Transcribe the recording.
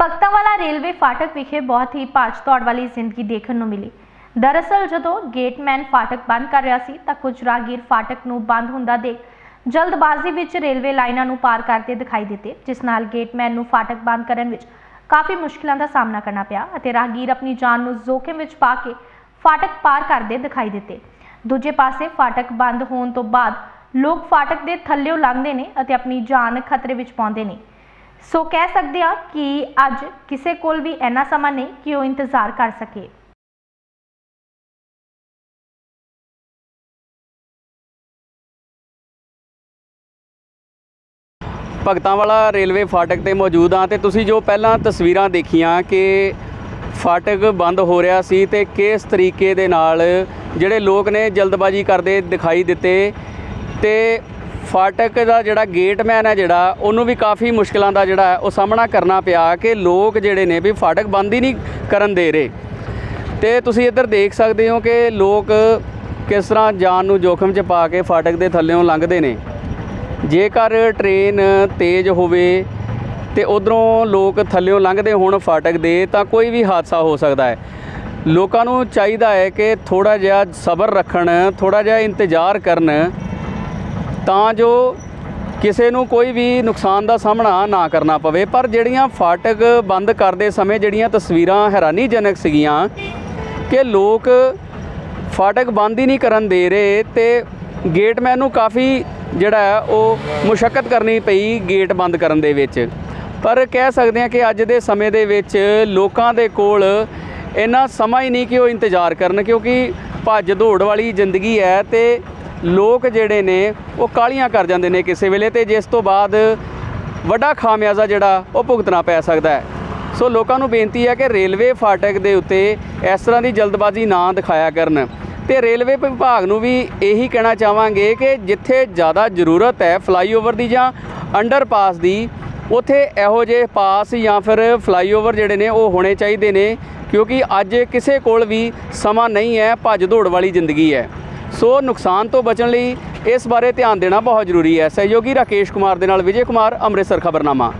Bhagtanwala railway ਫਾਟਕ ਵਿਖੇ ਬਹੁਤ ਹੀ ਭੱਜ ਦੌੜ ਵਾਲੀ ਜ਼ਿੰਦਗੀ ਦੇਖਣ ਨੂੰ ਮਿਲੀ। ਦਰਅਸਲ ਜਦੋਂ ਗੇਟਮੈਨ ਫਾਟਕ ਬੰਦ ਕਰ ਰਿਹਾ ਸੀ, ਤਾਂ ਕੁਝ ਰਾਹਗੀਰ ਫਾਟਕ ਨੂੰ ਬੰਦ ਹੁੰਦਾ ਦੇਖ ਜਲਦਬਾਜ਼ੀ ਵਿੱਚ ਰੇਲਵੇ ਲਾਈਨਾਂ ਨੂੰ ਪਾਰ ਕਰਦੇ ਦਿਖਾਈ ਦਿੱਤੇ, ਜਿਸ ਨਾਲ ਗੇਟਮੈਨ ਨੂੰ ਫਾਟਕ ਬੰਦ ਕਰਨ ਵਿੱਚ ਕਾਫੀ ਮੁਸ਼ਕਲਾਂ ਦਾ ਸਾਹਮਣਾ ਕਰਨਾ ਪਿਆ ਅਤੇ ਰਾਹਗੀਰ ਆਪਣੀ ਜਾਨ ਨੂੰ ਜੋਖਮ ਵਿੱਚ ਪਾ ਕੇ ਫਾਟਕ ਪਾਰ ਕਰਦੇ ਦਿਖਾਈ ਦਿੱਤੇ। ਦੂਜੇ ਪਾਸੇ ਫਾਟਕ ਬੰਦ ਹੋਣ ਤੋਂ ਬਾਅਦ ਲੋਕ ਫਾਟਕ ਦੇ ਥੱਲੇੋਂ ਲੰਘਦੇ ਨੇ ਅਤੇ ਆਪਣੀ ਜਾਨ ਖਤਰੇ ਵਿੱਚ ਪਾਉਂਦੇ ਨੇ। ਸੋ ਕਹਿ ਸਕਦੇ ਹਾਂ ਕਿ ਅੱਜ ਕਿਸੇ ਕੋਲ ਵੀ ਇੰਨਾ ਸਮਾਂ ਨਹੀਂ ਕਿ ਉਹ ਇੰਤਜ਼ਾਰ ਕਰ ਸਕੇ। ਭਗਤਾਂ ਵਾਲਾ ਰੇਲਵੇ ਫਾਟਕ ਤੇ ਮੌਜੂਦ ਆ ਤੇ ਤੁਸੀਂ ਜੋ ਪਹਿਲਾਂ ਤਸਵੀਰਾਂ ਦੇਖੀਆਂ ਕਿ ਫਾਟਕ ਬੰਦ ਹੋ ਰਿਹਾ ਸੀ ਤੇ ਕਿਸ ਤਰੀਕੇ ਦੇ ਨਾਲ ਜਿਹੜੇ ਲੋਕ ਨੇ ਜਲਦਬਾਜ਼ੀ ਕਰਦੇ ਦਿਖਾਈ ਦਿੱਤੇ ਤੇ ਫਾਟਕ ਦਾ ਜਿਹੜਾ ਗੇਟਮੈਨ ਹੈ ਜਿਹੜਾ, ਉਹਨੂੰ ਵੀ ਕਾਫੀ ਮੁਸ਼ਕਲਾਂ ਦਾ ਜਿਹੜਾ ਉਹ ਸਾਹਮਣਾ ਕਰਨਾ ਪਿਆ ਕਿ ਲੋਕ ਜਿਹੜੇ ਨੇ ਵੀ ਫਾਟਕ ਬੰਦ ਹੀ ਨਹੀਂ ਕਰਨ ਦੇ ਰਹੇ। ਤੇ ਤੁਸੀਂ ਇੱਧਰ ਦੇਖ ਸਕਦੇ ਹੋ ਕਿ ਲੋਕ ਕਿਸ ਤਰ੍ਹਾਂ ਜਾਨ ਨੂੰ ਜੋਖਮ 'ਚ ਪਾ ਕੇ ਫਾਟਕ ਦੇ ਥੱਲੇੋਂ ਲੰਘਦੇ ਨੇ। ਜੇਕਰ ਟ੍ਰੇਨ ਤੇਜ਼ ਹੋਵੇ ਤੇ ਉਧਰੋਂ ਲੋਕ ਥੱਲਿਓਂ ਲੰਘਦੇ ਹੋਣ ਫਾਟਕ ਦੇ, ਤਾਂ ਕੋਈ ਵੀ ਹਾਦਸਾ ਹੋ ਸਕਦਾ ਹੈ। ਲੋਕਾਂ ਨੂੰ ਚਾਹੀਦਾ ਹੈ ਕਿ ਥੋੜਾ ਜਿਹਾ ਸਬਰ ਰੱਖਣ ਥੋੜਾ ਜਿਹਾ ਇੰਤਜ਼ਾਰ ਕਰਨ ਤਾਂ ਜੋ ਕਿਸੇ ਨੂੰ ਕੋਈ ਵੀ ਨੁਕਸਾਨ ਦਾ ਸਾਹਮਣਾ ਨਾ ਕਰਨਾ ਪਵੇ। ਪਰ ਜਿਹੜੀਆਂ ਫਾਟਕ ਬੰਦ ਕਰਦੇ ਸਮੇਂ ਜਿਹੜੀਆਂ ਤਸਵੀਰਾਂ ਹੈਰਾਨੀਜਨਕ ਸੀਗੀਆਂ ਕਿ ਲੋਕ ਫਾਟਕ ਬੰਦ ਹੀ ਨਹੀਂ ਕਰਨ ਦੇ ਰਹੇ ਤੇ ਗੇਟਮੈਨ ਨੂੰ ਕਾਫੀ ਜਿਹੜਾ ਉਹ ਮੁਸ਼ਕਲ ਕਰਨੀ ਪਈ ਗੇਟ ਬੰਦ ਕਰਨ ਦੇ ਵਿੱਚ। ਪਰ ਕਹਿ ਸਕਦੇ ਹਾਂ ਕਿ ਅੱਜ ਦੇ ਸਮੇਂ ਦੇ ਵਿੱਚ ਲੋਕਾਂ ਦੇ ਕੋਲ ਇੰਨਾ ਸਮਾਂ ਹੀ ਨਹੀਂ ਕਿ ਉਹ ਇੰਤਜ਼ਾਰ ਕਰਨ ਕਿਉਂਕਿ ਭੱਜ ਦੌੜ ਵਾਲੀ ਜ਼ਿੰਦਗੀ ਹੈ ਤੇ ਲੋਕ ਜਿਹੜੇ ਨੇ ਉਹ ਕਾਲੀਆਂ ਕਰ ਜਾਂਦੇ ਨੇ ਕਿਸੇ ਵੇਲੇ ਤੇ ਜਿਸ ਤੋਂ ਬਾਅਦ ਵੱਡਾ ਖਾਮਿਆਜ਼ਾ ਜਿਹੜਾ ਉਹ ਭੁਗਤਣਾ ਪੈ ਸਕਦਾ ਹੈ। ਸੋ ਲੋਕਾਂ ਨੂੰ ਬੇਨਤੀ ਹੈ ਕਿ ਰੇਲਵੇ ਫਾਟਕ ਦੇ ਉੱਤੇ ਇਸ ਤਰ੍ਹਾਂ ਦੀ ਜਲਦਬਾਜ਼ੀ ਨਾ ਦਿਖਾਇਆ ਕਰਨ। ਤੇ ਰੇਲਵੇ ਵਿਭਾਗ ਨੂੰ ਵੀ ਇਹੀ ਕਹਿਣਾ ਚਾਹਾਂਗੇ ਕਿ ਜਿੱਥੇ ਜ਼ਿਆਦਾ ਜ਼ਰੂਰਤ ਹੈ ਫਲਾਈਓਵਰ ਦੀ ਜਾਂ ਅੰਡਰਪਾਸ ਦੀ, ਉਥੇ ਇਹੋ ਜਿਹੇ ਪਾਸ ਜਾਂ ਫਿਰ ਫਲਾਈਓਵਰ ਜਿਹੜੇ ਨੇ ਉਹ ਹੋਣੇ ਚਾਹੀਦੇ ਨੇ, ਕਿਉਂਕਿ ਅੱਜ ਕਿਸੇ ਕੋਲ ਵੀ ਸਮਾਂ ਨਹੀਂ ਹੈ, ਭੱਜ ਦੌੜ ਵਾਲੀ ਜ਼ਿੰਦਗੀ ਹੈ। ਸੋ ਨੁਕਸਾਨ ਤੋਂ ਬਚਣ ਲਈ ਇਸ ਬਾਰੇ ਧਿਆਨ ਦੇਣਾ ਬਹੁਤ ਜ਼ਰੂਰੀ ਹੈ। ਸਹਿਯੋਗੀ ਰਾਕੇਸ਼ ਕੁਮਾਰ ਦੇ ਨਾਲ ਵਿਜੇ ਕੁਮਾਰ, ਅੰਮ੍ਰਿਤਸਰ ਖਬਰਨਾਮਾ।